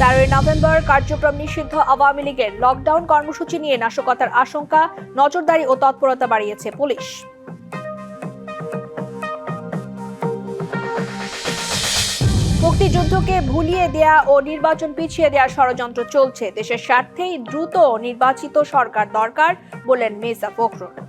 তেরোই নভেম্বর কার্যক্রম নিষিদ্ধ আওয়ামী লীগের লকডাউন কর্মসূচি নিয়ে নাশকতার আশঙ্কা, নজরদারি ও তৎপরতা বাড়িয়েছে পুলিশ। মুক্তিযুদ্ধকে ভুলিয়ে দেয়া ও নির্বাচন পিছিয়ে দেওয়ার ষড়যন্ত্র চলছে। দেশের স্বার্থেই দ্রুত নির্বাচিত সরকার দরকার বললেন মির্জা ফখরুল।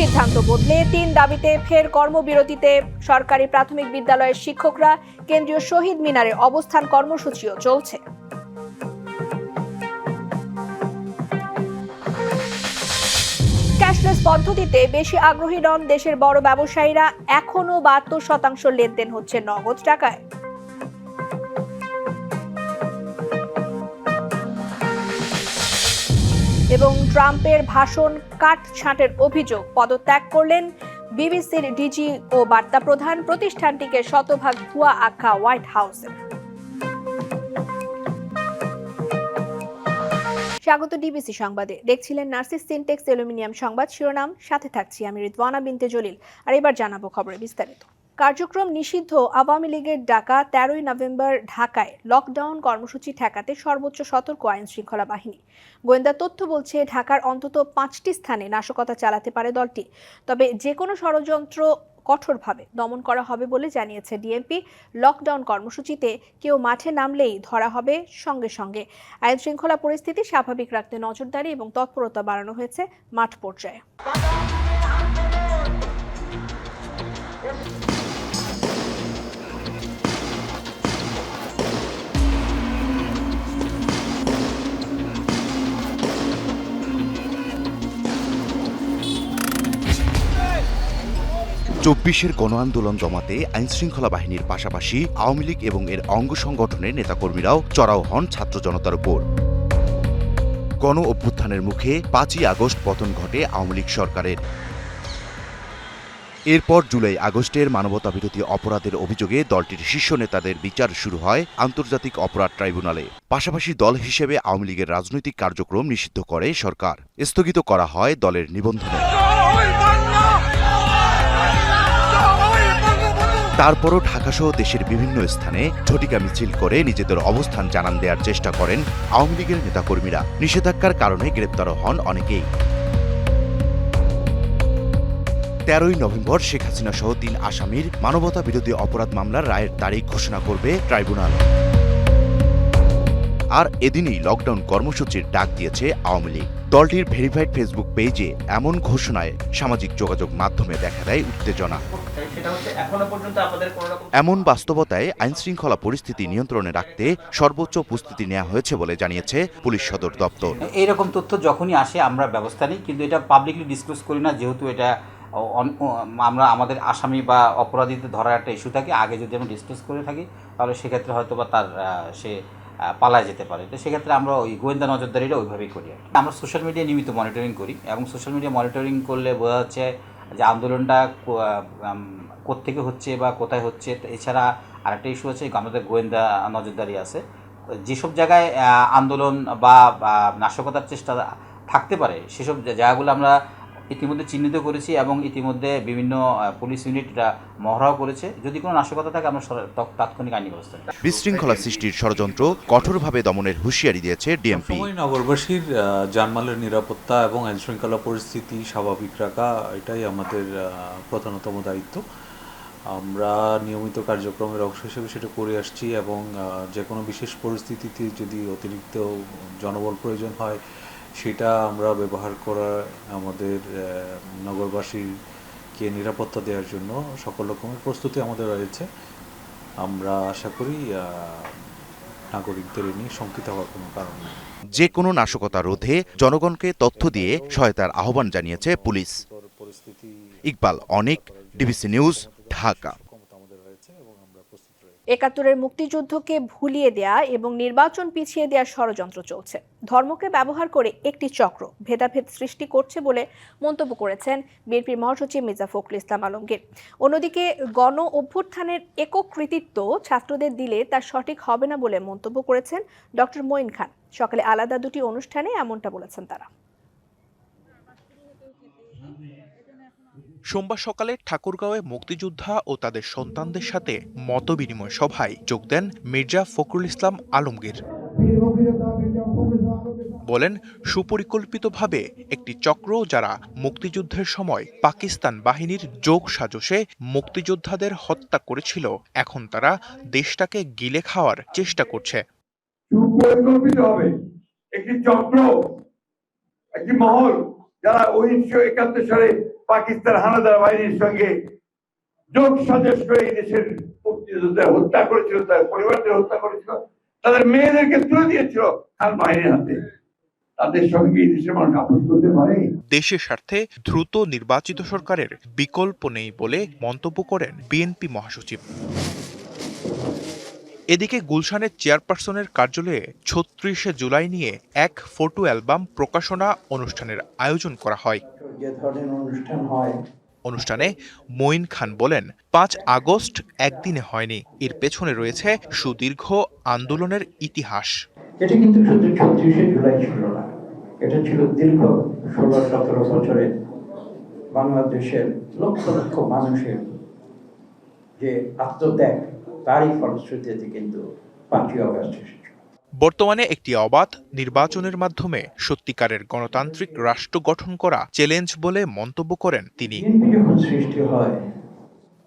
সিদ্ধান্ত বদলে তিন দাবিতে ফের কর্মবিরতিতে সরকারি প্রাথমিক বিদ্যালয়ের শিক্ষকরা কেন্দ্রীয় শহীদ মিনারে অবস্থান কর্মসূচিও চলছে। ক্যাশলেস পদ্ধতিতে বেশি আগ্রহী নন দেশের বড় ব্যবসায়ীরা, এখনও বাহাত্তর শতাংশ লেনদেন হচ্ছে নগদ টাকায়। এবং ট্রাম্পের ভাষণ কাট ছাঁটের অভিযোগ পদত্যাগ করলেন বিবিসির ডিজি ও বার্তা প্রধান প্রতিষ্ঠানটিকে শতভাগ ভুয়া আখ্যা হোয়াইট হাউসের স্বাগত ডিবিসি সংবাদে। দেখছিলেন নার্সিস সিনটেক্স অ্যালুমিনিয়াম সংবাদ শিরোনাম। সাথে থাকছি আমি রিদওয়ানা বিনতে জলিল। আর এবার জানাব খবরে বিস্তারিত। কার্যক্রম নিষিদ্ধ আওয়ামী লীগের ডাকা তেরোই নভেম্বর ঢাকায় লকডাউন কর্মসূচি ঠেকাতে সর্বোচ্চ সতর্ক আইন শৃঙ্খলা বাহিনী। গোয়েন্দা তথ্য বলছে, ঢাকার অন্তত পাঁচটি স্থানে নাশকতা চালাতে পারে দলটি। তবে যে কোনো ষড়যন্ত্র কঠোরভাবে দমন করা হবে বলে জানিয়েছে ডিএমপি। লকডাউন কর্মসূচিতে কেউ মাঠে নামলেই ধরা হবে সঙ্গে সঙ্গে। আইন শৃঙ্খলা পরিস্থিতি স্বাভাবিক রাখতে নজরদারি এবং তৎপরতা বাড়ানো হয়েছে মাঠ পর্যায়ে। চব্বিশের গণ আন্দোলন দমাতে আইনশৃঙ্খলা বাহিনীর পাশাপাশি আওয়ামী লীগ এবং এর অঙ্গ সংগঠনের নেতাকর্মীরাও চড়াও হন ছাত্র জনতার উপর। গণ অভ্যুত্থানের মুখে পাঁচই আগস্ট পতন ঘটে আওয়ামী লীগ সরকারের। এরপর জুলাই আগস্টের মানবতাবিরোধী অপরাধের অভিযোগে দলটির শীর্ষ নেতাদের বিচার শুরু হয় আন্তর্জাতিক অপরাধ ট্রাইব্যুনালে। পাশাপাশি দল হিসেবে আওয়ামী লীগের রাজনৈতিক কার্যক্রম নিষিদ্ধ করে সরকার। স্থগিত করা হয় দলের নিবন্ধন। তারপরও ঢাকাসহ দেশের বিভিন্ন স্থানে ঝটিকা মিছিল করে নিজেদের অবস্থান জানান দেওয়ার চেষ্টা করেন আওয়ামী লীগের নেতাকর্মীরা। নিষেধাজ্ঞার কারণে গ্রেপ্তার হন অনেকেই। তেরোই নভেম্বর শেখ হাসিনা সহ তিন আসামির মানবতা বিরোধী অপরাধ মামলার রায়ের তারিখ ঘোষণা করবে ট্রাইব্যুনাল। আর এদিনই লকডাউন কর্মসূচির ডাক দিয়েছে আওয়ামী লীগ। দলটির ভেরিফাইড ফেসবুক পেজে এমন ঘোষণায় সামাজিক যোগাযোগ মাধ্যমে দেখা দেয় উত্তেজনা। সেটা হচ্ছে এখনও পর্যন্ত আমাদের কোনো রকম এমন বাস্তবতায় আইনশৃঙ্খলা পরিস্থিতি নিয়ন্ত্রণে রাখতে সর্বোচ্চ প্রস্তুতি নেওয়া হয়েছে বলে জানিয়েছে পুলিশ সদর দপ্তর এইরকম তথ্য যখনই আসে আমরা ব্যবস্থা নিই কিন্তু এটা পাবলিকলি ডিসক্লোজ করি না যেহেতু এটা আমরা আমাদের আসামি বা অপরাধীদের ধরার একটা ইস্যু থাকে আগে যদি আমরা ডিসক্লোজ করে থাকি তাহলে সেক্ষেত্রে হয়তো বা তার সে পালায় যেতে পারে তো সেক্ষেত্রে আমরা ওই গোয়েন্দা নজরদারিটা ওইভাবেই করি আর কি। আমরা সোশ্যাল মিডিয়া নিয়মিত মনিটরিং করি এবং সোশ্যাল মিডিয়া মনিটরিং করলে বোঝা যাচ্ছে যে আন্দোলনটা কোত্থেকে হচ্ছে বা কোথায় হচ্ছে এছাড়া আরেকটা ইস্যু আছে আমাদের গোয়েন্দা নজরদারি আছে। যেসব জায়গায় আন্দোলন বা নাশকতার চেষ্টা থাকতে পারে, সেসব জায়গাগুলো আমরা ইতিমধ্যে চিহ্নিত করেছি এবং ইতিমধ্যে বিভিন্ন পুলিশ ইউনিটরা মহড়াও করেছে। যদি কোনো নাশকতা থাকে আমরা তাৎক্ষণিক আইনি ব্যবস্থা বিশৃঙ্খলা সৃষ্টির ষড়যন্ত্র কঠোরভাবে দমনের হুঁশিয়ারি দিয়েছে ডিএমপি। নগরবাসীর জানমালের নিরাপত্তা এবং আইনশৃঙ্খলা পরিস্থিতি স্বাভাবিক রাখা এটাই আমাদের প্রধানতম দায়িত্ব। আমরা নিয়মিত কার্যক্রমের অংশ হিসেবে সেটা করে আসছি এবং যে কোনো বিশেষ পরিস্থিতিতে যদি অতিরিক্ত জনবল প্রয়োজন হয় সেটা আমরা ব্যবহার করা আমাদের নগরবাসীকে নিরাপত্তা দেওয়ার জন্য সকল রকমের প্রস্তুতি আমাদের রয়েছে। আমরা আশা করি নাগরিকদের নিয়ে শঙ্কিত হওয়ার কোনো কারণ নেই। যে কোনো নাশকতা রোধে জনগণকে তথ্য দিয়ে সহায়তার আহ্বান জানিয়েছে পুলিশ। পরিস্থিতি ইকবাল অনেক ডিবিসি নিউজ ঢাকা ক্ষমতা আমাদের রয়েছে এবং আমরা প্রস্তুত রয়েছি একাত্তরের মুক্তিযুদ্ধকে ভুলিয়ে দেয়া এবং নির্বাচন পিছিয়ে দেওয়ার ষড়যন্ত্র চলছে। ধর্মকে ব্যবহার করে একটি চক্র ভেদাভেদ সৃষ্টি করছে বলে মন্তব্য করেছেন বিএনপির মহাসচিব মির্জা ফখরুল ইসলাম আলমগীর। অন্যদিকে গণ অভ্যুত্থানের একক কৃতিত্ব ছাত্রদের দিলে তা সঠিক হবে না বলে মন্তব্য করেছেন ডক্টর মঈন খান। সকালে আলাদা দুটি অনুষ্ঠানে এমনটা বলেছেন তারা। সোমবার সকালে ঠাকুরগাঁওয়ে মুক্তিযোদ্ধা ও তাদের সন্তানদের সাথে মতবিনিময় সভায় যোগ দেন মির্জা ফখরুল ইসলাম আলমগীর। বলেন, সুপরিকল্পিতভাবে একটি চক্র যারা মুক্তিযুদ্ধের সময় পাকিস্তান বাহিনীর যোগ সাজসে মুক্তিযোদ্ধাদের হত্যা করেছিল, এখন তারা দেশটাকে গিলে খাওয়ার চেষ্টা করছে। সুপরিকল্পিত হবে একটি চক্র, একটি মহল যারা উনিশশো একাত্তর সালে পাকিস্তান হানাদার বাহিনীর সঙ্গে যোগ সাজস করে এই দেশের মুক্তিযোদ্ধা হত্যা করেছিল, তার পরিবারদের হত্যা করেছিল, তাদের মেয়েদেরকে তুলে দিয়েছিল খান বাহিনীর হাতে। দেশের স্বার্থে দ্রুত নির্বাচিত সরকারের বিকল্প নেই বলে মন্তব্য করেন বিএনপি মহাসচিব। এদিকে গুলশানের চেয়ারপারসনের কার্যালয়ে ছত্রিশে জুলাই নিয়ে এক ফটো অ্যালবাম প্রকাশনা অনুষ্ঠানের আয়োজন করা হয়। যে ধরনের অনুষ্ঠান হয়। অনুষ্ঠানে মঈন খান বলেন পাঁচ আগস্ট একদিনে হয়নি। এর পেছনে রয়েছে সুদীর্ঘ আন্দোলনের ইতিহাস। এটা কিন্তু শুধু ছত্রিশে জুলাই ছিল না এটা ছিল দীর্ঘ ষোলো সতেরো বছরে বাংলাদেশের লক্ষ লক্ষ মানুষের যে আত্মত্যাগ তারই ফলশ্রুতিতে কিন্তু পাঁচই অগস্ট বর্তমানে একটি অবাধ নির্বাচনের মাধ্যমে সত্যিকারের গণতান্ত্রিক রাষ্ট্র গঠন করা চ্যালেঞ্জ বলে মন্তব্য করেন তিনি। হয়।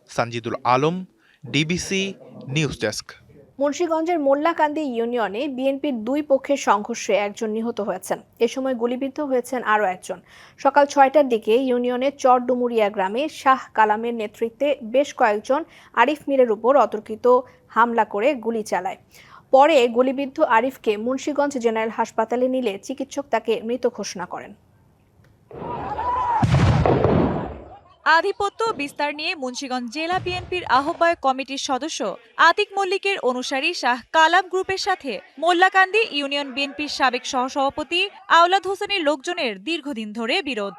Sanjidul Alam D B C news desk. মুন্সীগঞ্জের মোল্লাকান্দি ইউনিয়নে বিএনপির দুই পক্ষের সংঘর্ষে একজন নিহত হয়েছেন। এ সময় গুলিবিদ্ধ হয়েছেন আরও একজন। সকাল ছয়টার দিকে ইউনিয়নের চরডুমুরিয়া গ্রামে শাহ কালামের নেতৃত্বে বেশ কয়েকজন আরিফ মিরের উপর অতর্কিত হামলা করে গুলি চালায়। পরে গুলিবিদ্ধ আরিফকে মুন্সীগঞ্জ জেনারেল হাসপাতালে নিলে চিকিৎসক তাকে মৃত ঘোষণা করেন। আধিপত্য বিস্তার নিয়ে মুন্সিগঞ্জ জেলা বিএনপির আহ্বায়ক কমিটির সদস্য আতিক মল্লিকের অনুসারী শাহ কালাম গ্রুপের সাথে মোল্লাকান্দি ইউনিয়ন বিএনপির সাবেক সহসভাপতি আওলাদ হোসেনের লোকজনের দীর্ঘদিন ধরে বিরোধ।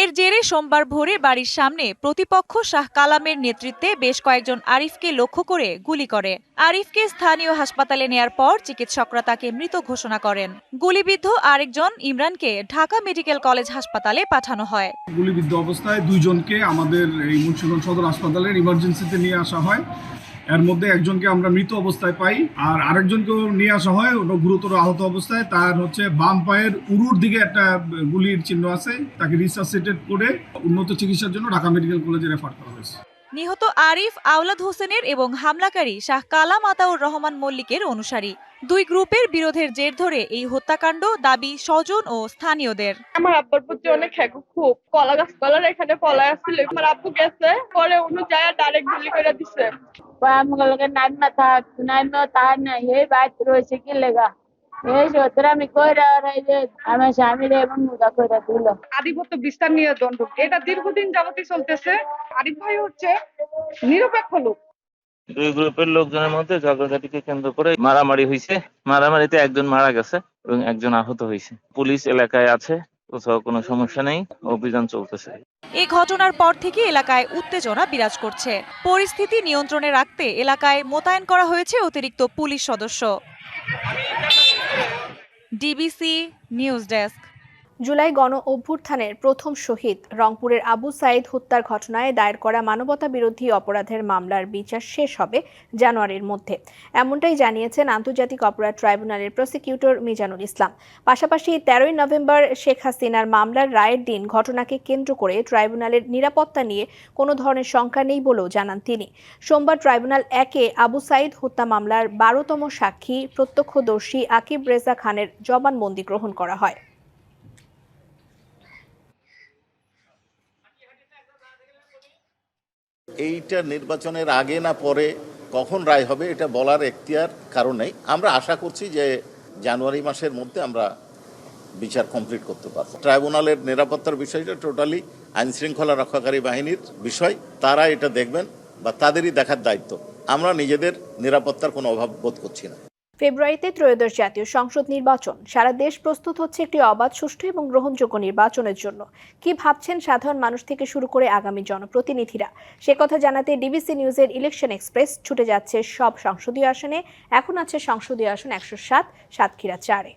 এর জেরে সোমবার ভোরে বাড়ির সামনে প্রতিপক্ষ শাহ কালামের নেতৃত্বে বেশ কয়েকজন আরিফকে লক্ষ্য করে গুলি করে। আরিফকে স্থানীয় হাসপাতালে নেয়ার পর চিকিৎসকরা তাকে মৃত ঘোষণা করেন। গুলিবিদ্ধ আরেকজন ইমরানকে ঢাকা মেডিকেল কলেজ হাসপাতালে পাঠানো হয়। গুলিবিদ্ধ অবস্থায় দুইজনকে আমাদের এই মুন্সিগঞ্জ সদর হাসপাতালের ইমার্জেন্সিতে নিয়ে আসা হয়। এর মধ্যে একজনকে আমরা মৃত অবস্থায় পাই আর আরেকজনকেও নিয়ে আসা হয় ওটা গুরুতর আহত অবস্থায়। তার হচ্ছে বাম পায়ের উরুর দিকে একটা গুলির চিহ্ন আছে তাকে রিসার্সিটেড করে উন্নত চিকিৎসার জন্য ঢাকা মেডিকেল কলেজে রেফার করা হয়েছে। নিহত আরিফ আওলাদ হোসেনের এবং হামলাকারী শাহ কালাম আতাউর রহমান মল্লিকের অনুসারী। দুই গ্রুপের বিরোধের জের ধরে এই হত্যাকাণ্ড দাবি স্বজন ও স্থানীয়দের। আমার আব্বার প্রতি অনেক হ্যাকু খুব। কলা গাছ কলার এখানে পলা আসছিল আমার আব্বু গেছে পরে অন্য জায়গায় ডাইরেক্ট গুলি করে দিছে। বাইত রয়েছে কি লেগা এই সত্তর আমি কইরা যে আমার স্বামীর এবং মুদা কইরা দিল আধিপত্য বিস্তার নিয়ে দ্বন্দ্ব এটা দীর্ঘদিন যাবতই চলতেছে আরিফ ভাই হচ্ছে নিরপেক্ষ লোক দুই গ্রুপের লোকজনের মধ্যে ঝগড়াঝাটিকে কেন্দ্র করে মারামারি হয়েছে মারামারিতে একজন মারা গেছে এবং একজন আহত হয়েছে পুলিশ এলাকায় আছে। কোথাও কোনো সমস্যা নেই, অভিযান চলতেছে। এই ঘটনার পর থেকে এলাকায় উত্তেজনা বিরাজ করছে। পরিস্থিতি নিয়ন্ত্রণে রাখতে এলাকায় মোতায়েন করা হয়েছে অতিরিক্ত পুলিশ সদস্য। DBC news desk. জুলাই গণ অভ্যুত্থানের প্রথম শহীদ। রংপুরের আবু সাইদ হত্যার ঘটনায় দায়ের করা মানবতা বিরোধী অপরাধের মামলার বিচার শেষ হবে জানুয়ারির মধ্যে। এমনটাই জানিয়েছেন আন্তর্জাতিক অপরাধ ট্রাইব্যুনালের প্রসিকিউটর মিজানুল ইসলাম। পাশাপাশি তেরোই নভেম্বর শেখ হাসিনার মামলার রায়ের দিন ঘটনাকে কেন্দ্র করে ট্রাইব্যুনালের নিরাপত্তা নিয়ে কোনো ধরনের শঙ্কা নেই বলেও জানান তিনি। সোমবার ট্রাইব্যুনাল একে আবু সাইদ হত্যা মামলার বারোতম সাক্ষী প্রত্যক্ষদর্শী আকিব রেজা খানের জবানবন্দি গ্রহণ করা হয়। এইটা নির্বাচনের আগে না পরে কখন রায় হবে, এটা বলার এখতিয়ার কারণ আমরা আশা করছি যে জানুয়ারি মাসের মধ্যে আমরা বিচার কমপ্লিট করতে পারব। ট্রাইব্যুনালের নিরাপত্তার বিষয়টা টোটালি আইন শৃঙ্খলা রক্ষাকারী বাহিনীর বিষয়। তারা এটা দেখবেন বা তাদেরই দেখার দায়িত্ব। আমরা নিজেদের নিরাপত্তার কোনো অভাব বোধ করছি না। ফেব্রুয়ারিতে ত্রয়োদশ জাতীয় সংসদ নির্বাচন। সারা দেশ প্রস্তুত হচ্ছে একটি অবাধ, সুষ্ঠু এবং গ্রহণযোগ্য নির্বাচনের জন্য। কি ভাবছেন সাধারণ মানুষ থেকে শুরু করে আগামী জনপ্রতিনিধিরা? সে কথা জানাতে ডিবিসি নিউজের ইলেকশন এক্সপ্রেস ছুটে যাচ্ছে সব সংসদীয় আসনে। এখন আছে সংসদীয় আসন একশো সাত, সাতক্ষীরা চারে।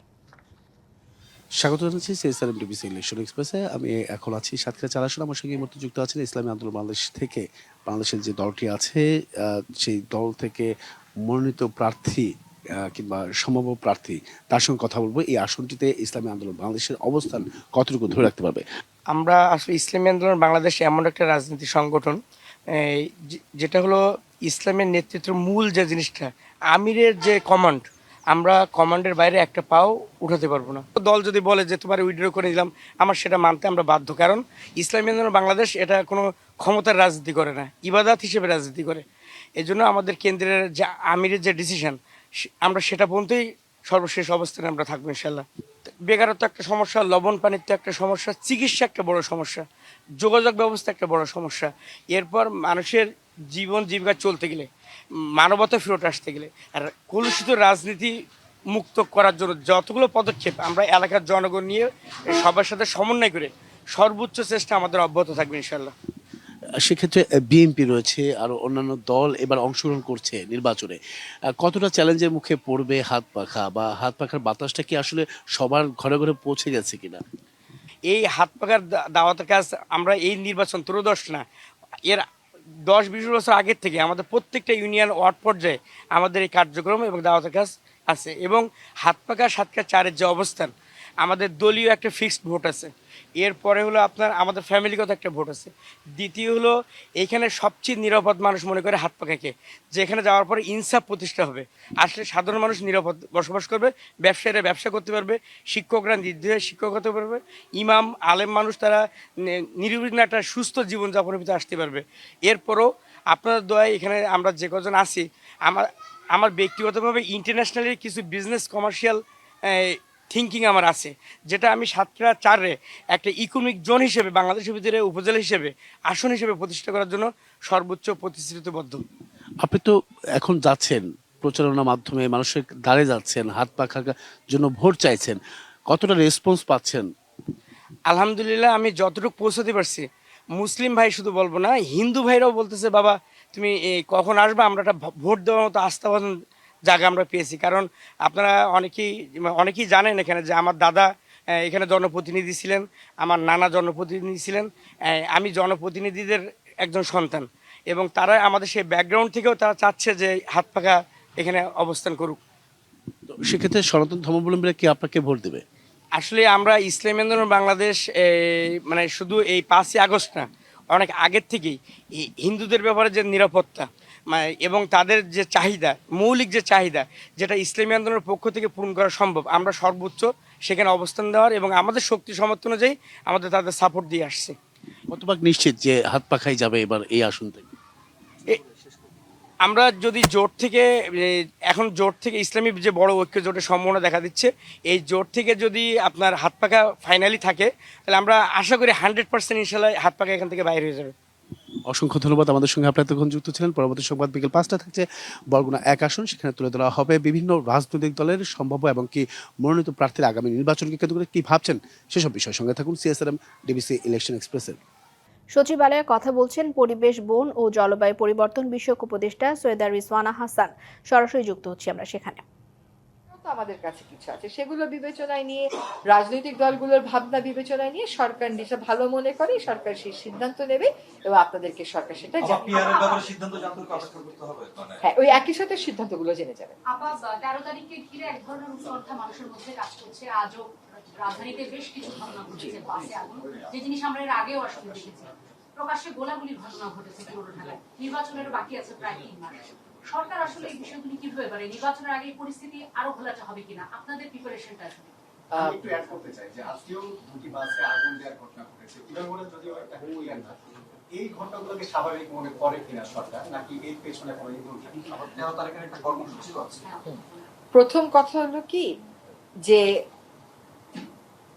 স্বাগত জানাচ্ছি সিএসআরএম ডিবিসি ইলেকশন এক্সপ্রেসে। আমি এখন আছি সাতক্ষীরা চার আসন। আমার সঙ্গে মুহূর্তে যুক্ত আছেন ইসলামী আন্দোলন বাংলাদেশ থেকে। বাংলাদেশের যে দলটি আছে সেই দল থেকে মনোনীত প্রার্থী কিংবা সম্ভাব্য প্রার্থী, তার সঙ্গে কথা বলব। এই আসনটিতে ইসলামী আন্দোলন বাংলাদেশের অবস্থান কতটুকু ধরে রাখতে পারবে? আমরা আসলে ইসলামী আন্দোলন বাংলাদেশ এমন একটা রাজনীতি সংগঠন যেটা হলো ইসলামের নেতৃত্বের মূল যে জিনিসটা, আমিরের যে কমান্ড আমরা কমান্ডের বাইরে একটা পাও উঠাতে পারব না। দল যদি বলে যে, তোমার উইড্রো করে দিলাম, আমার সেটা মানতে আমরা বাধ্য। কারণ ইসলামী আন্দোলন বাংলাদেশ এটা কোনো ক্ষমতার রাজনীতি করে না, ইবাদাত হিসেবে রাজনীতি করে। এই জন্য আমাদের কেন্দ্রের যে আমিরের যে ডিসিশন আমরা সেটা পর্যন্তই সর্বশেষ অবস্থানে আমরা থাকব ইনশাল্লাহ বেকারত্ব একটা সমস্যা, লবণ পানির তো একটা সমস্যা, চিকিৎসা একটা বড় সমস্যা, যোগাযোগ ব্যবস্থা একটা বড় সমস্যা। এরপর মানুষের জীবন, জীবিকা চলতে গেলে, মানবতা ফেরত আসতে গেলে, আর কলুষিত রাজনীতি মুক্ত করার জন্য যতগুলো পদক্ষেপ আমরা এলাকার জনগণ নিয়ে সবার সাথে সমন্বয় করে সর্বোচ্চ চেষ্টা আমাদের অব্যাহত থাকবে ইনশাল্লাহ সেক্ষেত্রে বিএনপি রয়েছে, আর অন্যান্য দল এবার অংশগ্রহণ করছে নির্বাচনে। কতটা চ্যালেঞ্জের মুখে পড়বে হাত পাখা বা হাত পাখার বাতাসটা কি আসলে সবার ঘরে ঘরে পৌঁছে গেছে কিনা? এই হাত পাখার দাওয়াতের কাজ আমরা এই নির্বাচন ত্রয়োদশ না, এর দশ বিশ বছর আগের থেকে আমাদের প্রত্যেকটা ইউনিয়ন ওয়ার্ড পর্যায়ে আমাদের এই কার্যক্রম এবং দাওয়াতের কাজ আছে এবং হাত পাকা সাতকা চারের যে অবস্থান, আমাদের দলীয় একটা ফিক্সড ভোট আছে। এরপরে হলো আপনার, আমাদের ফ্যামিলিগত একটা ভোট আছে। দ্বিতীয় হলো এইখানে সবচেয়ে নিরাপদ মানুষ মনে করে হাত পাকাকে যেখানে যাওয়ার পরে ইনসাফ প্রতিষ্ঠা হবে। আসলে সাধারণ মানুষ নিরাপদ বসবাস করবে, ব্যবসায়ীরা ব্যবসা করতে পারবে, শিক্ষকরা নির্দ্বিধায় শিক্ষক হতে পারবে, ইমাম, আলেম মানুষ তারা নির্বিঘ্নে একটা সুস্থ জীবনযাপনের ভিতরে আসতে পারবে। এরপরও আপনার দয়া এখানে আমরা যে কজন আছি, আমার আমার ব্যক্তিগতভাবে ইন্টারন্যাশনালি কিছু বিজনেস কমার্শিয়াল থিঙ্কিং আমার আছে যেটা আমি সাতটা চারে একটা ইকোনমিক জোন হিসেবে বাংলাদেশের ভিতরে উপজেলা হিসেবে আসন হিসেবে প্রতিষ্ঠা করার জন্য সর্বোচ্চ প্রতিশ্রুতিবদ্ধ। আপনি তো এখন যাচ্ছেন প্রচারণার মাধ্যমে মানুষের দ্বারে যাচ্ছেন হাত পাখার জন্য ভোট চাইছেন কতটা রেসপন্স পাচ্ছেন? আলহামদুলিল্লাহ আমি যতটুকু পৌঁছাতে পারছি মুসলিম ভাই শুধু বলব না হিন্দু ভাইরাও বলতেছে বাবা তুমি এই কখন আসবে? আমরা একটা ভোট দেওয়ার মতো আস্থাবান জায়গা আমরা পেয়েছি। কারণ আপনারা অনেকেই অনেকেই জানেন এখানে যে আমার দাদা এখানে জনপ্রতিনিধি ছিলেন আমার নানা জনপ্রতিনিধি ছিলেন আমি জনপ্রতিনিধিদের একজন সন্তান এবং তারা আমাদের সেই ব্যাকগ্রাউন্ড থেকেও তারা চাচ্ছে যে হাত পাখা এখানে অবস্থান করুক। সেক্ষেত্রে সনাতন ধর্মাবলম্বীরা কি আপনাকে ভোট দেবে? আসলে আমরা ইসলামী আন্দোলন বাংলাদেশ মানে শুধু এই পাঁচই আগস্ট না অনেক আগের থেকেই হিন্দুদের ব্যাপারে যে নিরাপত্তা এবং তাদের যে চাহিদা মৌলিক যে চাহিদা যেটা ইসলামী আন্দোলনের পক্ষ থেকে পূরণ করা সম্ভব আমরা সর্বোচ্চ সেখানে অবস্থান দেওয়ার এবং আমাদের শক্তি সমর্থ অনুযায়ী আমাদের তাদের সাপোর্ট দিয়ে আসছে। কতভাগ নিশ্চিত যে হাত পাখাই যাবে এবার এই আসন থেকে? আমরা যদি জোট থেকে এখন জোট থেকে ইসলামী যে বড় ঐক্য জোটের সম্ভাবনা দেখা দিচ্ছে এই জোট থেকে যদি আপনার হাত পাখা ফাইনালি থাকে তাহলে আমরা আশা করি হান্ড্রেড পার্সেন্ট ইনশাল্লাহ হাত পাখা এখান থেকে বাইরে হয়ে যাবে। অসংখ্য ধন্যবাদ আমাদের সঙ্গে আপনার এতক্ষণ যুক্ত ছিলেন। পরবর্তী সংবাদ বিকেল পাঁচটা থাকছে। বরগুনা এক আসন, সেখানে তুলে ধরা হবে বিভিন্ন রাজনৈতিক দলের সম্ভাব্য এবং কি মনোনীত প্রার্থীর আগামী নির্বাচনকে কেন্দ্র করে কি ভাবছেন সেসব বিষয়ের সঙ্গে থাকুন সিএসআরএম, ডিবিসি ইলেকশন এক্সপ্রেসের। সচিবালয়ে কথা বলছেন পরিবেশ, বন ও জলবায়ু পরিবর্তন বিষয়ক উপদেষ্টা সৈয়দা রিজওয়ানা হাসান। সরাসরি যুক্ত হচ্ছি আমরা সেখানে। আমাদের কাছে কিছু আছে। সেগুলো বিবেচনায় নিয়ে রাজনৈতিক দলগুলোর ভাবনা বিবেচনায় নিয়ে সরকার যেটা ভালো মনে করে সরকার সেই সিদ্ধান্ত নেবে এবং আপনাদেরকে সরকার সেটা হ্যাঁ ওই একই সাথে সিদ্ধান্তগুলো জেনে যাবেন। আপা তেরো তারিখকে ঘিরে এক ধরনের উৎকণ্ঠা মানুষের মধ্যে কাজ করছে। আজও রাজধানীতে বেশ কিছু ঘটনা ঘটেছে বাসে আগুন। যে জিনিস আমরা এর আগেও আসলে দেখেছি। প্রকাশ্যে গোলাগুলির ঘটনা ঘটেছে পুরো ঢাকায়। নির্বাচনের বাকি আছে প্রায় তিন মাস। সরকার আসলে এই বিষয়গুলি কীভাবে পারে নির্বাচনের আগে পরিস্থিতি আরও ঘোলাটে হবে কিনা? আপনাদের প্রিপারেশনটা আসলে। আহ, একটু অ্যাড করতে চাই যে আজকেও দুটি বাসে আগুন দেওয়ার ঘটনা ঘটেছে। উদাহরণ যদিও একটা ক্লিয়ার না এই ঘটনাগুলোকে স্বাভাবিক মনে করে কিনা সরকার নাকি এর পেছনে কোনো ইন্ধন থাকে আবার তেরো একটা কর্মসূচিও আছে। প্রথম কথা হলো কি যে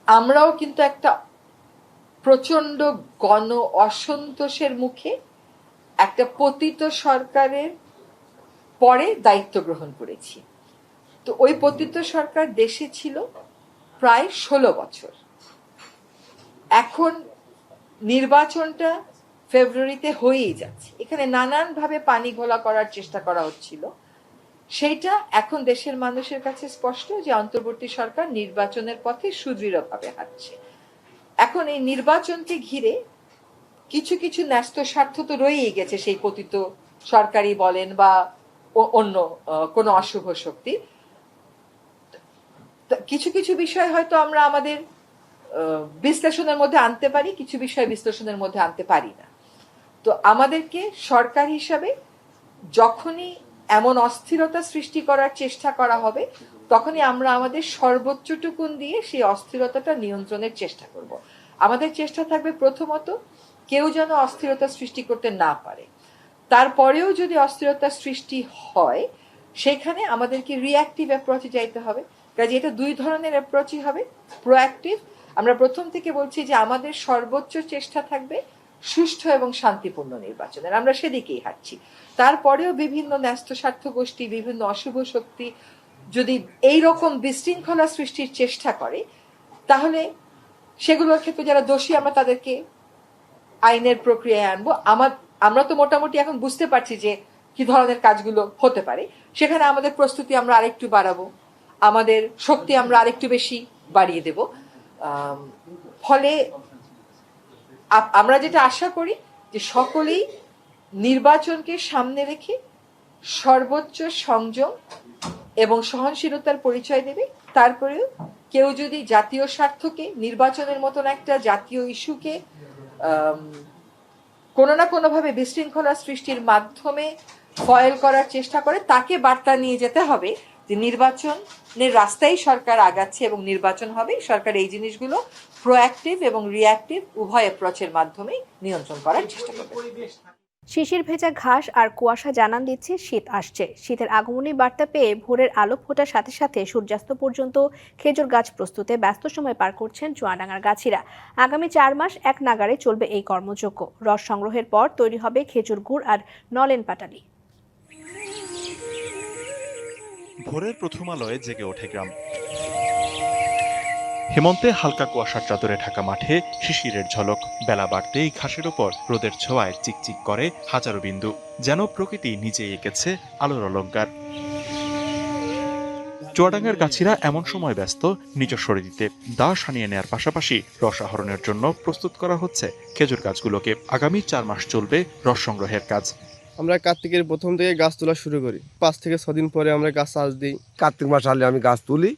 আমরাও কিন্তু একটা প্রচণ্ড গণ অসন্তোষের মুখে একটা পতিত সরকারের পরে দায়িত্ব গ্রহণ করেছি। তো ওই পতিত সরকার দেশে ছিল প্রায় ষোলো বছর। এখন নির্বাচনটা ফেব্রুয়ারিতে হয়েই যাচ্ছে। এখানে নানানভাবে পানি ঘোলা করার চেষ্টা করা হচ্ছিল। সেইটা এখন দেশের মানুষের কাছে স্পষ্ট যে অন্তর্বর্তী সরকার নির্বাচনের পথে সুদৃঢ়ভাবে হাঁটছে। এখন এই নির্বাচনকে ঘিরে কিছু কিছু ন্যস্ত স্বার্থ তো রয়েই গেছে সেই পতিত সরকারি বলেন বা অন্য কোনো অশুভ শক্তি। কিছু কিছু বিষয় হয়তো আমরা আমাদের বিশ্লেষণের মধ্যে আনতে পারি, কিছু বিষয় বিশ্লেষণের মধ্যে আনতে পারি না। তো আমাদেরকে সরকার হিসাবে যখনই এমন অস্থিরতা সৃষ্টি করার চেষ্টা করা হবে, তখনই আমরা আমাদের সর্বোচ্চটুকুন দিয়ে সেই অস্থিরতাটা নিয়ন্ত্রণের চেষ্টা করব। আমাদের চেষ্টা থাকবে প্রথমত, কেউ যেন অস্থিরতা সৃষ্টি করতে না পারে। তারপরেও যদি অস্থিরতা সৃষ্টি হয়, সেখানে আমাদেরকে রিয়াক্টিভ অ্যাপ্রোচে যাইতে হবে। কাজে এটা দুই ধরনের অ্যাপ্রোচই হবে প্রোঅ্যাক্টিভ আমরা প্রথম থেকে বলছি যে আমাদের সর্বোচ্চ চেষ্টা থাকবে সুষ্ঠু এবং শান্তিপূর্ণ নির্বাচনের আমরা সেদিকেই হাঁটছি। তারপরেও বিভিন্ন ন্যস্ত স্বার্থ গোষ্ঠী, বিভিন্ন অশুভ শক্তি যদি এই রকম বিশৃঙ্খলা সৃষ্টির চেষ্টা করে, তাহলে সেগুলোর ক্ষেত্রে যারা দোষী, আমরা তাদেরকে আইনের প্রক্রিয়ায় আনব। আমার আমরা তো মোটামুটি এখন বুঝতে পারছি যে কি ধরনের কাজগুলো হতে পারে। সেখানে আমাদের প্রস্তুতি আমরা আরেকটু বাড়াবো। আমাদের শক্তি আমরা আরেকটু বেশি বাড়িয়ে দেব। ফলে আমরা যেটা আশা করি যে সকলেই নির্বাচনকে সামনে রেখে সর্বোচ্চ সংযম এবং সহনশীলতার পরিচয় দেবে। তারপরেও কেউ যদি জাতীয় স্বার্থকে, নির্বাচনের মতন একটা জাতীয় ইস্যুকে কোনো না কোনোভাবে বিশৃঙ্খলা সৃষ্টির মাধ্যমে ফয়েল করার চেষ্টা করে, তাকে বার্তা নিয়ে যেতে হবে যে নির্বাচনের রাস্তায় সরকার আগাচ্ছে এবং নির্বাচন হবে। সরকার এই জিনিসগুলো প্রোঅ্যাক্টিভ এবং রিয়াক্টিভ উভয় অ্যাপ্রোচের মাধ্যমেই নিয়ন্ত্রণ করার চেষ্টা করবে। শিশির ভেজা ঘাস আর কুয়াশা জানান দিচ্ছে, শীত আসছে। শীতের আগমনী বার্তা পেয়ে ভোরের আলো ফোটার সাথে সাথে সূর্যাস্ত পর্যন্ত খেজুর গাছ প্রস্তুতে ব্যস্ত সময় পার করছেন চুয়াডাঙ্গার গাছিরা। আগামী চার মাস এক নাগারে চলবে এই কর্মযজ্ঞ। রস সংগ্রহের পর তৈরি হবে খেজুর গুড় আর নলেন পাটালি। ভোরের প্রথম আলোয় জেগে ওঠে গ্রাম। হেমন্তে হালকা কুয়াশার চাদরে ঢাকা মাঠে শিশিরের ঝলক। বেলা বাড়তেই ঘাসের ওপর রোদের ছোঁয়ায় চিকচিক করে হাজারো বিন্দু যেন প্রকৃতি নিজেই এঁকেছে আলোর অলঙ্কার। চুয়াডাঙ্গার গাছিরা এমন সময় ব্যস্ত নিজ শরীরিতে দা সানিয়ে নেয়ার পাশাপাশি রস আহরণের জন্য প্রস্তুত করা হচ্ছে খেজুর গাছগুলোকে। আগামী চার মাস চলবে রস সংগ্রহের কাজ। আমরা কার্তিকের প্রথম থেকে গাছ তোলা শুরু করি। পাঁচ থেকে ছদিন পরে আমরা গাছ চাষ দিই। কার্তিক মাস হলে আমি গাছ তুলি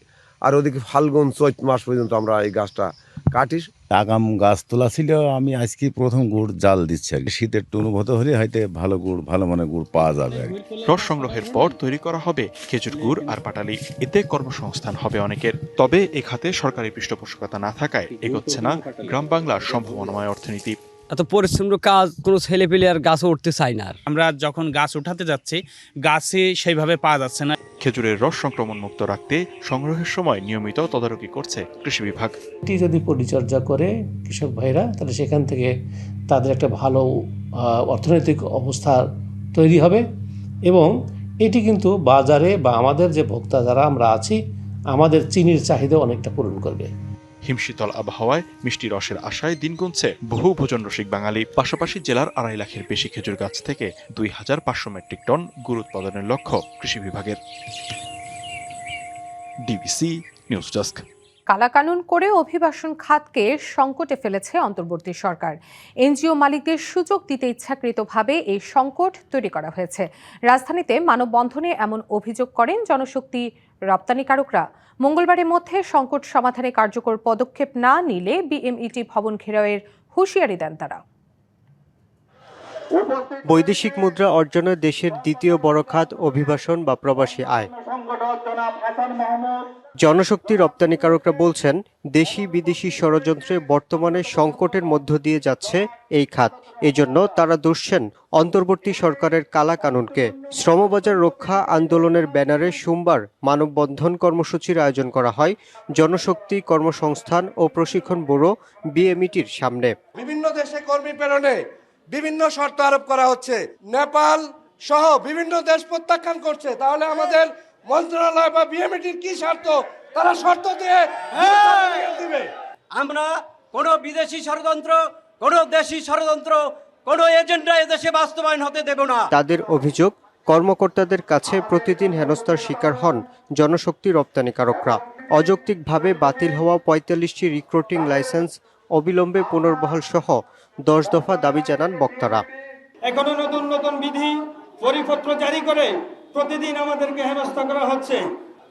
আর ওদিকে ফাল্গুন চৈত মাস পর্যন্ত আমরা এই গাছটা কাটি আগাম গাছ তোলা ছিল আমি আজকে প্রথম গুড় জাল দিচ্ছি আর কি। শীতের একটু অনুভূত হলে হয়তো ভালো গুড় ভালো মানে গুড় পাওয়া যাবে আর কি। রস সংগ্রহের পর তৈরি করা হবে খেজুর গুড় আর পাটালি এতে কর্মসংস্থান হবে অনেকের তবে এ খাতে সরকারি পৃষ্ঠপোষকতা না থাকায় এগোচ্ছে না গ্রাম বাংলার সম্ভাবনাময় অর্থনীতি এত পরিশ্রম কাজ কোনো ছেলে পেলে আর গাছে উঠতে চায় না আর। আমরা যখন গাছ উঠাতে যাচ্ছি গাছে সেইভাবে পাওয়া যাচ্ছে না। খেজুরের রস সংক্রমণ মুক্ত রাখতে সংগ্রহের সময় নিয়মিত তদারকি করছে কৃষি বিভাগ। এটি যদি পরিচর্যা করে কৃষক ভাইরা তাহলে সেখান থেকে তাদের একটা ভালো অর্থনৈতিক অবস্থা তৈরি হবে এবং এটি কিন্তু বাজারে বা আমাদের যে ভোক্তা যারা আমরা আছি আমাদের চিনির চাহিদা অনেকটা পূরণ করবে। হিমশীতল আবহাওয়ায় মিষ্টি রসের আশায় দিন গুনছে বহু ভোজন রসিক বাঙালি। পাশাপাশি জেলার আড়াই লাখের বেশি খেজুর গাছ থেকে দুই হাজার পাঁচশো মেট্রিক টন গুড় উৎপাদনের লক্ষ্য কৃষি বিভাগের। DBC news desk. কালাকানুন করে অভিবাসন খাতকে সংকটে ফেলেছে অন্তর্বর্তী সরকার। এনজিও মালিকদের সুযোগ দিতে ইচ্ছাকৃতভাবে এই সংকট তৈরি করা হয়েছে। রাজধানীতে মানববন্ধনে এমন অভিযোগ করেন জনশক্তি রপ্তানিকারকরা। মঙ্গলবারের মধ্যে সংকট সমাধানে কার্যকর পদক্ষেপ না নিলে বিএমইটি ভবন ঘেরাওয়ের হুঁশিয়ারি দেন তারা। বৈদেশিক মুদ্রা অর্জনে দেশের দ্বিতীয় বড় খাত অভিবাসন বা প্রবাসী আয়। জনশক্তি রপ্তানিকারকরা বলছেন, দেশি বিদেশি ষড়যন্ত্রে বর্তমানে সংকটের মধ্য দিয়ে যাচ্ছে এই খাত। এজন্য তারা দোষছেন অন্তর্বর্তী সরকারের কালা কানুনকে শ্রমবাজার রক্ষা আন্দোলনের ব্যানারে সোমবার মানববন্ধন কর্মসূচির আয়োজন করা হয় জনশক্তি কর্মসংস্থান ও প্রশিক্ষণ ব্যুরো বিএমইটির সামনে। বিভিন্ন দেশে কর্মী প্রেরণে বিভিন্ন শর্ত আরোপ করা হচ্ছে। নেপাল সহ বিভিন্ন দেশ প্রত্যাখ্যান করছে। তাহলে আমাদের মন্ত্রণালয় বা বিএমইটির কি শর্ত? তারা শর্ত দিয়ে দিবে। আমরা কোনো বিদেশি ষড়যন্ত্র কোনো দেশি ষড়যন্ত্র কোনো এজেন্ডা এদেশে বাস্তবায়ন হতে দেব না। তাদের অভিযোগ কর্মকর্তাদের কাছে প্রতিদিন হেনস্থার শিকার হন জনশক্তি রপ্তানিকারকরা। অযৌক্তিকভাবে বাতিল হওয়া পঁয়তাল্লিশটি রিক্রুটিং লাইসেন্স অবিলম্বে পুনর্বহাল সহ দশ দফা দাবি জানান বক্তারা। এখনও নতুন নতুন বিধি পরিপত্র জারি করে প্রতিদিন আমাদেরকে হেনস্থা করা হচ্ছে।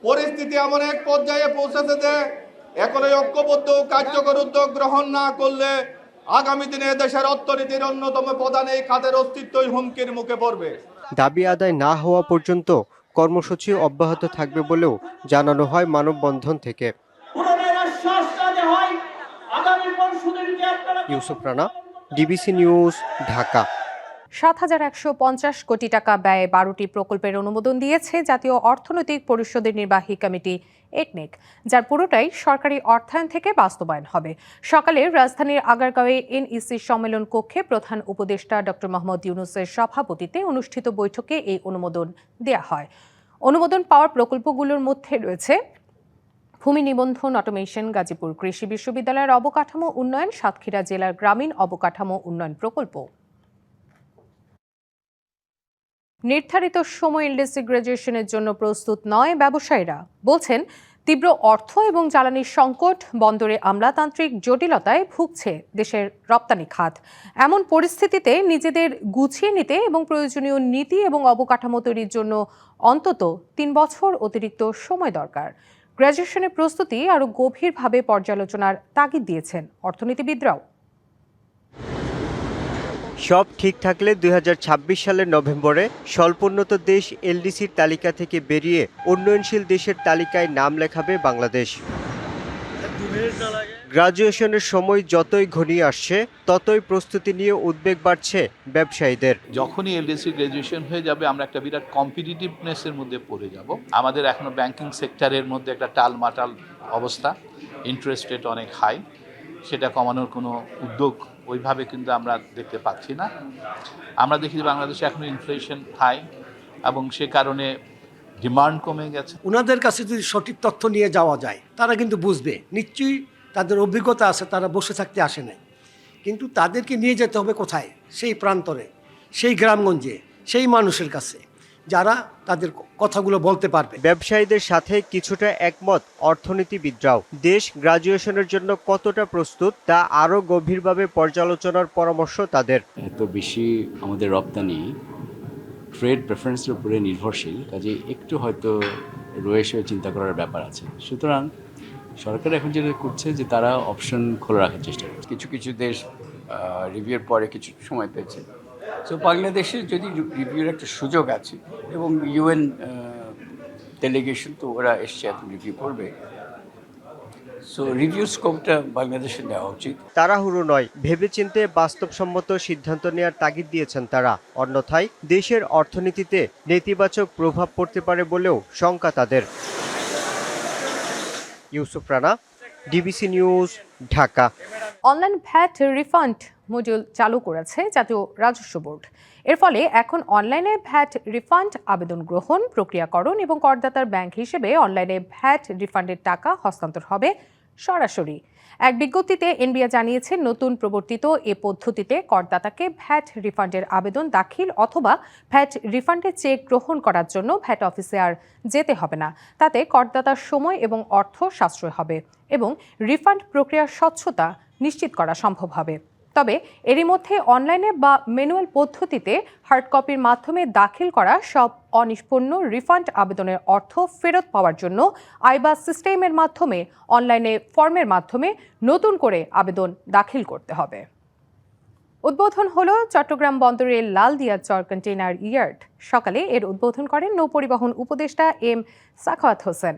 পরিস্থিতি এমন এক পর্যায়ে পৌঁছেছে যে এখন এই ঐক্যবদ্ধ কার্যকর উদ্যোগ গ্রহণ না করলে আগামী দিনে দেশের অর্থনীতির অন্যতম প্রধান এই খাতের অস্তিত্বই হুমকির মুখে পড়বে। দাবি আদায় না হওয়া পর্যন্ত কর্মসূচি অব্যাহত থাকবে বলেও জানানো হয় মানববন্ধন থেকে। Yusuf Rana. D B C news, Dhaka. সাত হাজার একশো পঞ্চাশ কোটি টাকা ব্যয়ে বারোটি প্রকল্পের অনুমোদন দিয়েছে জাতীয় অর্থনৈতিক পরিষদের নির্বাহী কমিটি একনেক যার পুরোটাই সরকারি অর্থায়ন থেকে বাস্তবায়ন হবে। সকালে রাজধানীর আগারগাঁওয়ে এনইসি সম্মেলন কক্ষে প্রধান উপদেষ্টা ডক্টর মোহাম্মদ ইউনুসের সভাপতিতে অনুষ্ঠিত বৈঠকে এই অনুমোদন দেয়া হয়। অনুমোদন পাওয়ার প্রকল্পগুলোর মধ্যে রয়েছে ভূমি নিবন্ধন অটোমেশন, গাজীপুর কৃষি বিশ্ববিদ্যালয়ের অবকাঠামো উন্নয়ন, সাতক্ষীরা জেলার গ্রামীণ অবকাঠামো উন্নয়ন প্রকল্প। নির্ধারিত সময় ইন্ডাস্ট্রি গ্রাজুয়েশনের জন্য প্রস্তুত নয় ব্যবসায়ীরা। বলছেন, তীব্র অর্থ এবং জ্বালানির সংকট, বন্দরে আমলাতান্ত্রিক জটিলতায় ভুগছে দেশের রপ্তানি খাত। এমন পরিস্থিতিতে নিজেদের গুছিয়ে নিতে এবং প্রয়োজনীয় নীতি এবং অবকাঠামো তৈরির জন্য অন্তত তিন বছর অতিরিক্ত সময় দরকার। গ্র্যাজুয়েশনের প্রস্তুতি আরও গভীরভাবে পর্যালোচনার তাগিদ দিয়েছেন অর্থনীতিবিদরাও। সব ঠিক থাকলে দুই হাজার ছাব্বিশ সালের নভেম্বরে স্বল্পোন্নত দেশ এলডিসির তালিকা থেকে বেরিয়ে উন্নয়নশীল দেশের তালিকায় নাম লেখাবে বাংলাদেশ। গ্রাজুয়েশনের সময় যতই ঘনিয়ে আসছে ততই প্রস্তুতি নিয়ে উদ্বেগ বাড়ছে ব্যবসায়ীদের। যখনই এলডিসি গ্রাজুয়েশন হয়ে যাবে আমরা একটা বিরাট কম্পিটিটিভনেসের মধ্যে পড়ে যাব। আমাদের এখনও ব্যাংকিং সেক্টরের মধ্যে একটা টালমাটাল অবস্থা। ইন্টারেস্ট রেট অনেক হাই সেটা কমানোর কোনো উদ্যোগ ওইভাবে কিন্তু আমরা দেখতে পাচ্ছি না। আমরা দেখি যে বাংলাদেশে এখনও ইনফ্লেশন হাই এবং সে কারণে ডিমান্ড কমে গেছে। ওনাদের কাছে যদি সঠিক তথ্য নিয়ে যাওয়া যায় তারা কিন্তু বুঝবে। নিশ্চয়ই তাদের অভিজ্ঞতা আছে তারা বসে থাকতে আসে নাই। কিন্তু তাদেরকে নিয়ে যেতে হবে কোথায়? সেই প্রান্তরে সেই গ্রামগঞ্জে সেই মানুষের কাছে যারা তাদের কথাগুলো বলতে পারবে। ব্যবসায়ীদের সাথে কিছুটা একমত অর্থনীতিবিদরাও। দেশ গ্রাজুয়েশনের জন্য কতটা প্রস্তুত তা আরও গভীরভাবে পর্যালোচনার পরামর্শ তাদের। এত বেশি আমাদের রপ্তানি ট্রেড প্রেফারেন্সের উপরে নির্ভরশীল কাজে একটু হয়তো রয়েছে চিন্তা করার ব্যাপার আছে। সুতরাং সরকার এখন যেটা করছে যে তারা অপশন খোলা রাখার চেষ্টা করছে। কিছু কিছু দেশ রিভিউর পরে কিছু সময় পেয়েছে। তো বাংলাদেশে যদি রিভিউর একটা সুযোগ আছে এবং ইউএন ডেলিগেশন তো ওরা এসছে এখন রিভিউ করবে সো রিভিউ স্কোপটা বাংলাদেশে নেওয়া উচিত। তাড়াহুড়ো নয় ভেবেচিন্তে বাস্তবসম্মত সিদ্ধান্ত নেওয়ার তাগিদ দিয়েছেন তারা। অন্যথায় দেশের অর্থনীতিতে নেতিবাচক প্রভাব পড়তে পারে বলেও শঙ্কা তাদের। Yusuf Rana, D B C news, Dhaka. Online VAT refund module চালু করেছে জাতীয় রাজস্ব বোর্ড। এর ফলে এখন অনলাইনে ভ্যাট রিফান্ড আবেদন গ্রহণ, প্রক্রিয়াকরণ এবং করদাতার ব্যাংক হিসেবে অনলাইনে ভ্যাট রিফান্ডের টাকা হস্তান্তর হবে সরাসরি। এক বিজ্ঞপ্তিতে এনবিআ জানিয়েছে, নতুন প্রবর্তিত এ পদ্ধতিতে করদাতাকে ভ্যাট রিফান্ডের আবেদন দাখিল অথবা ভ্যাট রিফান্ডের চেক গ্রহণ করার জন্য ভ্যাট অফিসে আর যেতে হবে না। তাতে করদাতার সময় এবং অর্থ সাশ্রয় হবে এবং রিফান্ড প্রক্রিয়ার স্বচ্ছতা নিশ্চিত করা সম্ভব হবে। তবে এরই মধ্যে অনলাইনে বা ম্যানুয়াল পদ্ধতিতে হার্ড কপির মাধ্যমে দাখিল করা সব অনিষ্পন্ন রিফান্ড আবেদনের অর্থ ফেরত পাওয়ার জন্য আইবা সিস্টেমের মাধ্যমে, অনলাইনে ফর্মের মাধ্যমে নতুন করে আবেদন দাখিল করতে হবে। উদ্বোধন হলো চট্টগ্রাম বন্দরের লালদিয়া চর কন্টেইনার ইয়ার্ড। সকালে এর উদ্বোধন করেন নৌপরিবহন উপদেষ্টা এম সাখাওয়াত হোসেন।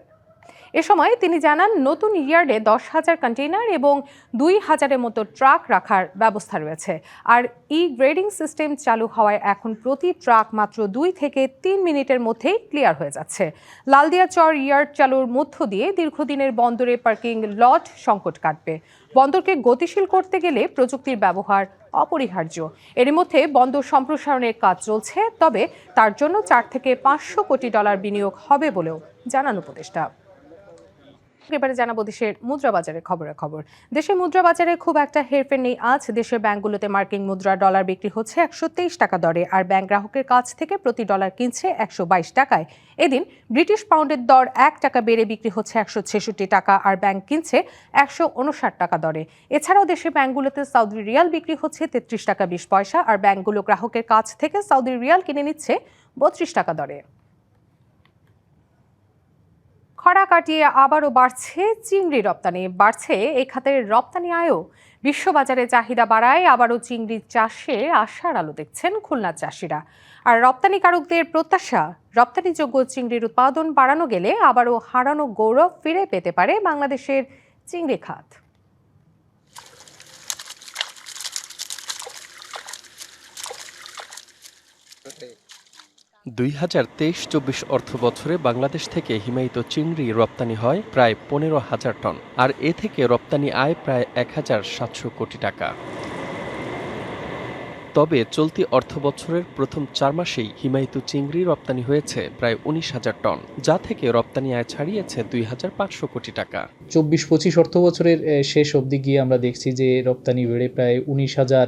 এ সময় তিনি জানান, নতুন ইয়ার্ডে দশ হাজার কন্টেইনার এবং দুই হাজারের মতো ট্রাক রাখার ব্যবস্থা রয়েছে। আর ই গ্রেডিং সিস্টেম চালু হওয়ায় এখন প্রতি ট্রাক মাত্র দুই থেকে তিন মিনিটের মধ্যেই ক্লিয়ার হয়ে যাচ্ছে। লালদিয়া চর ইয়ার্ড চালুর মধ্য দিয়ে দীর্ঘদিনের বন্দরে পার্কিং লট সংকট কাটবে। বন্দরকে গতিশীল করতে গেলে প্রযুক্তির ব্যবহার অপরিহার্য। এর মধ্যে বন্দর সম্প্রসারণের কাজ চলছে, তবে তার জন্য চার থেকে পাঁচশো কোটি ডলার বিনিয়োগ হবে বলেও জানান উপদেষ্টা। এবারে জানাব দেশের মুদ্রা বাজারের খবরের খবর। দেশের মুদ্রা বাজারে খুব একটা হেরফের নেই। আজ দেশের ব্যাংকগুলোতে মার্কিন মুদ্রা ডলার বিক্রি হচ্ছে একশো তেইশ টাকা দরে আর ব্যাংক গ্রাহকের কাছ থেকে প্রতি ডলার কিনছে একশো বাইশ টাকায়। এদিন ব্রিটিশ পাউন্ডের দর এক টাকা বেড়ে বিক্রি হচ্ছে একশো ছেষট্টি টাকা আর ব্যাংক কিনছে একশো উনষাট টাকা দরে। এছাড়াও দেশের ব্যাংকগুলোতে সৌদি রিয়াল বিক্রি হচ্ছে তেত্রিশ টাকা বিশ পয়সা আর ব্যাংকগুলো গ্রাহকের কাছ থেকে সৌদি রিয়াল কিনে নিচ্ছে বত্রিশ টাকা দরে। খরা কাটিয়ে আবারও বাড়ছে চিংড়ি রপ্তানি। বাড়ছে এই খাতের রপ্তানি আয়ও। বিশ্ববাজারে চাহিদা বাড়ায়, আবারও চিংড়ি চাষে আশার আলো দেখছেন খুলনা চাষিরা। আর রপ্তানিকারকদের প্রত্যাশা, রপ্তানিযোগ্য চিংড়ির উৎপাদন বাড়ানো গেলে আবারও হারানো গৌরব ফিরে পেতে পারে বাংলাদেশের চিংড়ি খাত। দুই হাজার তেইশ চব্বিশ অর্থ বছরে বাংলাদেশ থেকে হিমায়িত চিংড়ি রপ্তানি হয় প্রায় পনেরো হাজার টন, আর এ থেকে রপ্তানি আয় প্রায় এক হাজার সাতশো কোটি টাকা। তবে চলতি অর্থ বছরের প্রথম চার মাসেই হিমায়িত চিংড়ি রপ্তানি হয়েছে প্রায় উনিশ হাজার টন, যা থেকে রপ্তানি আয় ছাড়িয়েছে দুই হাজার পাঁচশো কোটি টাকা। চব্বিশ পঁচিশ অর্থ বছরের শেষ অবধি গিয়ে আমরা দেখছি যে রপ্তানি বেড়ে প্রায় উনিশ হাজার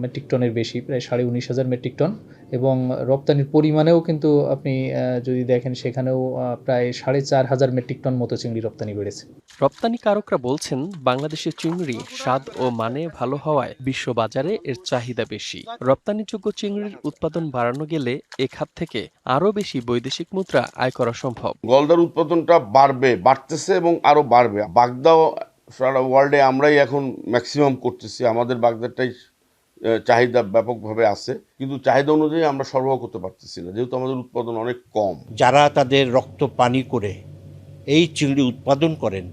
মেট্রিক টনের বেশি, প্রায় সাড়ে উনিশ হাজার মেট্রিক টন। এবং রপ্তানির পরিমাণেও কিন্তু আপনি যদি দেখেন সেখানেও প্রায় সাড়ে চার হাজার মেট্রিক টন মতো চিংড়ি রপ্তানি বেড়েছে। রপ্তানিকারকরা বলছেন বাংলাদেশের চিংড়ি স্বাদ ও মানে ভালো হওয়ায় বিশ্ববাজারে এর চাহিদা বেশি। রপ্তানিযোগ্য চিংড়ির উৎপাদন বাড়ানো গেলে এ খাত থেকে আরও বেশি বৈদেশিক মুদ্রা আয় করা সম্ভব। গলদার উৎপাদনটা বাড়বে বাড়তেছে এবং আরও বাড়বে। বাগদাও সারা ওয়ার্ল্ডে আমরাই এখন ম্যাক্সিমাম করতেছি। আমাদের বাগদাটাই আহ, চাহিদা ব্যাপকভাবে আছে, কিন্তু চাহিদা অনুযায়ী আমরা সরবরাহ করতে পারতেছি না, যেহেতু আমাদের উৎপাদন অনেক কম। যারা তাদের রক্ত পানি করে এই চিংড়ি উৎপাদন করেন,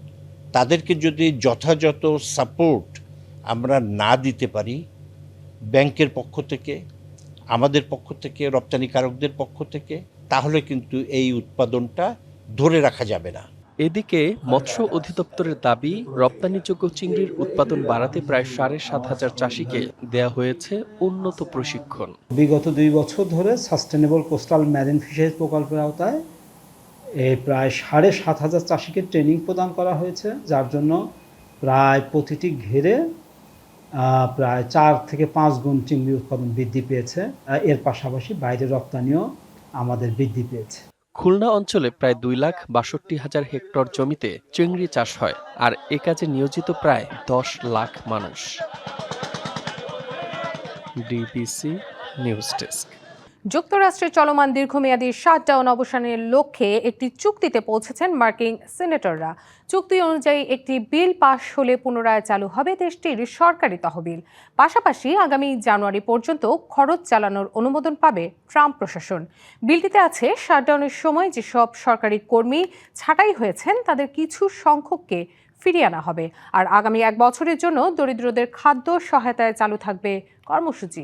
তাদেরকে যদি যথাযথ সাপোর্ট আমরা না দিতে পারি, ব্যাংকের পক্ষ থেকে, আমাদের পক্ষ থেকে, রপ্তানিকারকদের পক্ষ থেকে, তাহলে কিন্তু এই উৎপাদনটা ধরে রাখা যাবে না। এদিকে মৎস্য অধিদপ্তরের দাবি, রপ্তানিযোগ্য চিংড়ির উৎপাদন বাড়াতে প্রায় সাড়ে সাত হাজার চাষিকে দেয়া হয়েছে উন্নত প্রশিক্ষণ। বিগত দুই বছর ধরে সাস্টেনেবল কোস্টাল ম্যারিন ফিশারিজ প্রকল্পের আওতায় এই প্রায় সাড়ে সাত হাজার চাষিকে ট্রেনিং প্রদান করা হয়েছে, যার জন্য প্রায় প্রতিটি ঘেরে প্রায় চার থেকে পাঁচ গুণ চিংড়ি উৎপাদন বৃদ্ধি পেয়েছে। এর পাশাপাশি বাইরের রপ্তানিও আমাদের বৃদ্ধি পেয়েছে। খুলনা অঞ্চলে প্রায় দুই লাখ বাষট্টি হাজার হেক্টর জমিতে চিংড়ি চাষ হয়, আর এ কাজে নিয়োজিত প্রায় দশ লাখ মানুষ। D B C news desk. যুক্তরাষ্ট্রের চলমান দীর্ঘমেয়াদী শাটডাউন অবসানের লক্ষ্যে একটি চুক্তিতে পৌঁছেছেন মার্কিন সিনেটররা। চুক্তি অনুযায়ী একটি বিল পাশ হলে পুনরায় চালু হবে দেশটির সরকারি তহবিল। পাশাপাশি আগামী জানুয়ারি পর্যন্ত খরচ চালানোর অনুমোদন পাবে ট্রাম্প প্রশাসন। বিলটিতে আছে, শাটডাউনের সময় যেসব সরকারি কর্মী ছাঁটাই হয়েছেন, তাদের কিছু সংখ্যককে ফিরিয়ে আনা হবে। আর আগামী এক বছরের জন্য দরিদ্রদের খাদ্য সহায়তায় চালু থাকবে কর্মসূচি।